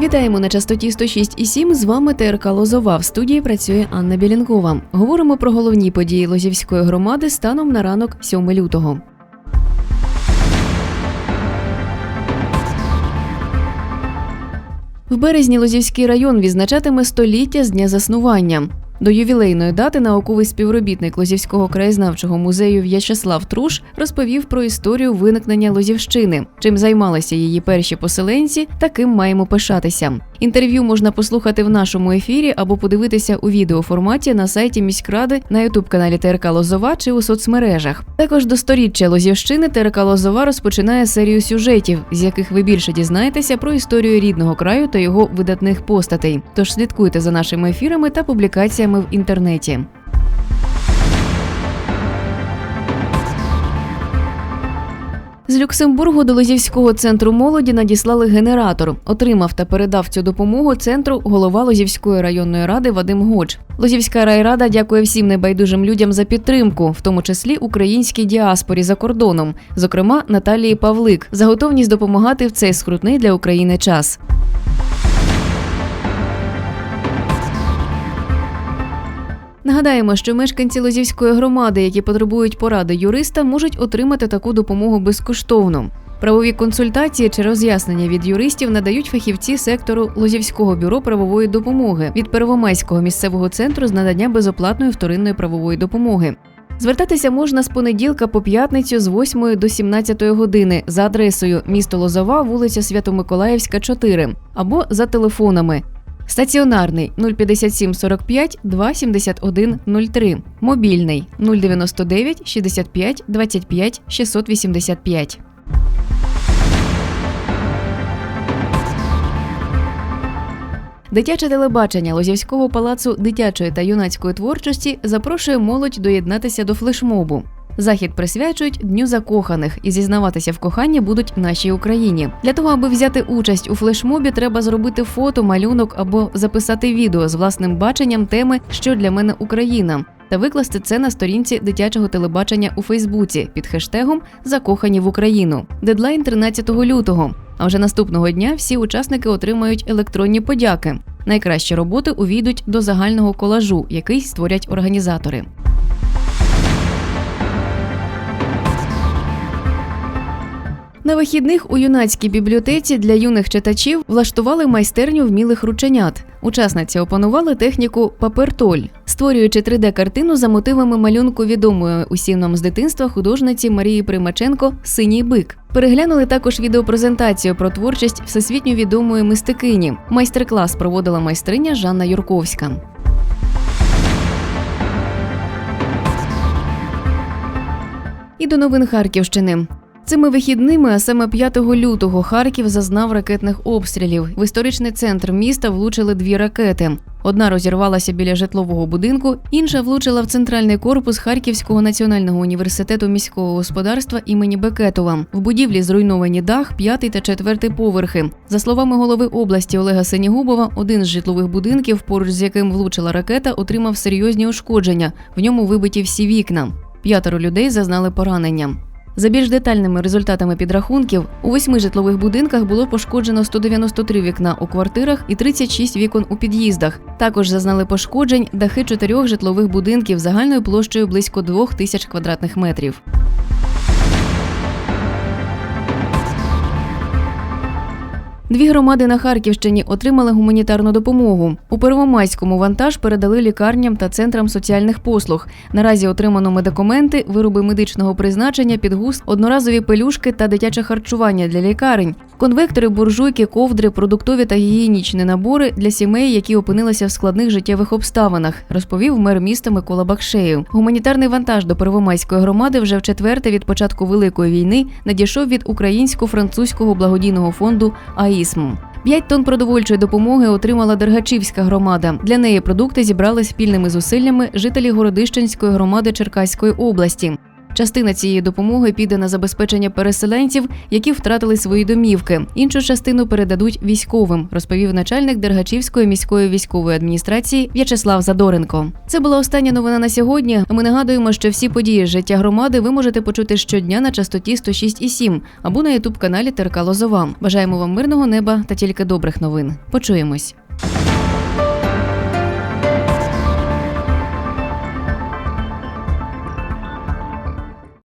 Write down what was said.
Вітаємо на частоті 106,7. З вами ТРК Лозова. В студії працює Анна Білінкова. Говоримо про головні події Лозівської громади станом на ранок 7 лютого. В березні Лозівський район відзначатиме століття з дня заснування. До ювілейної дати науковий співробітник Лозівського краєзнавчого музею В'ячеслав Труш розповів про історію виникнення Лозівщини, чим займалися її перші поселенці, та ким маємо пишатися. Інтерв'ю можна послухати в нашому ефірі або подивитися у відеоформаті на сайті міськради на ютуб-каналі ТРК Лозова чи у соцмережах. Також до сторіччя Лозівщини ТРК Лозова розпочинає серію сюжетів, з яких ви більше дізнаєтеся про історію рідного краю та його видатних постатей. Тож слідкуйте за нашими ефірами та публікаціями в інтернеті. З Люксембургу до Лозівського центру молоді надіслали генератор. Отримав та передав цю допомогу центру голова Лозівської районної ради Вадим Гоч. Лозівська райрада дякує всім небайдужим людям за підтримку, в тому числі українській діаспорі за кордоном, зокрема Наталії Павлик, за готовність допомагати в цей скрутний для України час. Нагадаємо, що мешканці Лозівської громади, які потребують поради юриста, можуть отримати таку допомогу безкоштовно. Правові консультації чи роз'яснення від юристів надають фахівці сектору Лозівського бюро правової допомоги від Первомайського місцевого центру з надання безоплатної вторинної правової допомоги. Звертатися можна з понеділка по п'ятницю з 8 до 17 години за адресою місто Лозова, вулиця Свято-Миколаївська, 4 або за телефонами Стаціонарний 057 45 271 03. Мобільний 099 65 25 685. Дитяче телебачення Лозівського палацу дитячої та юнацької творчості запрошує молодь доєднатися до флешмобу. Захід присвячують Дню закоханих і зізнаватися в коханні будуть нашій Україні. Для того, аби взяти участь у флешмобі, треба зробити фото, малюнок або записати відео з власним баченням теми Що для мене Україна та викласти це на сторінці дитячого телебачення у Фейсбуці під хештегом Закохані в Україну. Дедлайн 13 лютого. А вже наступного дня всі учасники отримають електронні подяки. Найкращі роботи увійдуть до загального колажу, який створять організатори. На вихідних у юнацькій бібліотеці для юних читачів влаштували майстерню вмілих рученят. Учасниці опанували техніку папертоль, створюючи 3D-картину за мотивами малюнку відомої усім нам з дитинства художниці Марії Примаченко Синій бик. Переглянули також відеопрезентацію про творчість всесвітньо відомої мистикині. Майстер-клас проводила майстриня Жанна Юрковська. І до новин Харківщини. Цими вихідними, а саме 5 лютого, Харків зазнав ракетних обстрілів. В історичний центр міста влучили дві ракети. Одна розірвалася біля житлового будинку, інша влучила в центральний корпус Харківського національного університету міського господарства імені Бекетова. В будівлі зруйновані дах, п'ятий та четвертий поверхи. За словами голови області Олега Синігубова, один з житлових будинків, поруч з яким влучила ракета, отримав серйозні ушкодження. В ньому вибиті всі вікна. П'ятеро людей зазнали поранення. За більш детальними результатами підрахунків, у восьми житлових будинках було пошкоджено 193 вікна у квартирах і 36 вікон у під'їздах. Також зазнали пошкоджень дахи чотирьох житлових будинків загальною площею близько двох тисяч квадратних метрів. Дві громади на Харківщині отримали гуманітарну допомогу. У Первомайському вантаж передали лікарням та центрам соціальних послуг. Наразі отримано медикаменти, вироби медичного призначення, підгуз, одноразові пелюшки та дитяче харчування для лікарень, конвектори, буржуйки, ковдри, продуктові та гігієнічні набори для сімей, які опинилися в складних життєвих обставинах, розповів мер міста Микола Бакшеєв. Гуманітарний вантаж до Первомайської громади вже в четверте від початку великої війни надійшов від українсько-французького благодійного фонду АІСМ. П'ять тонн продовольчої допомоги отримала Дергачівська громада. Для неї продукти зібрали спільними зусиллями жителі Городищенської громади Черкаської області. Частина цієї допомоги піде на забезпечення переселенців, які втратили свої домівки. Іншу частину передадуть військовим, розповів начальник Дергачівської міської військової адміністрації В'ячеслав Задоренко. Це була остання новина на сьогодні. Ми нагадуємо, що всі події життя громади ви можете почути щодня на частоті 106,7 або на ютуб каналі Терка Лозова. Бажаємо вам мирного неба та тільки добрих новин. Почуємось.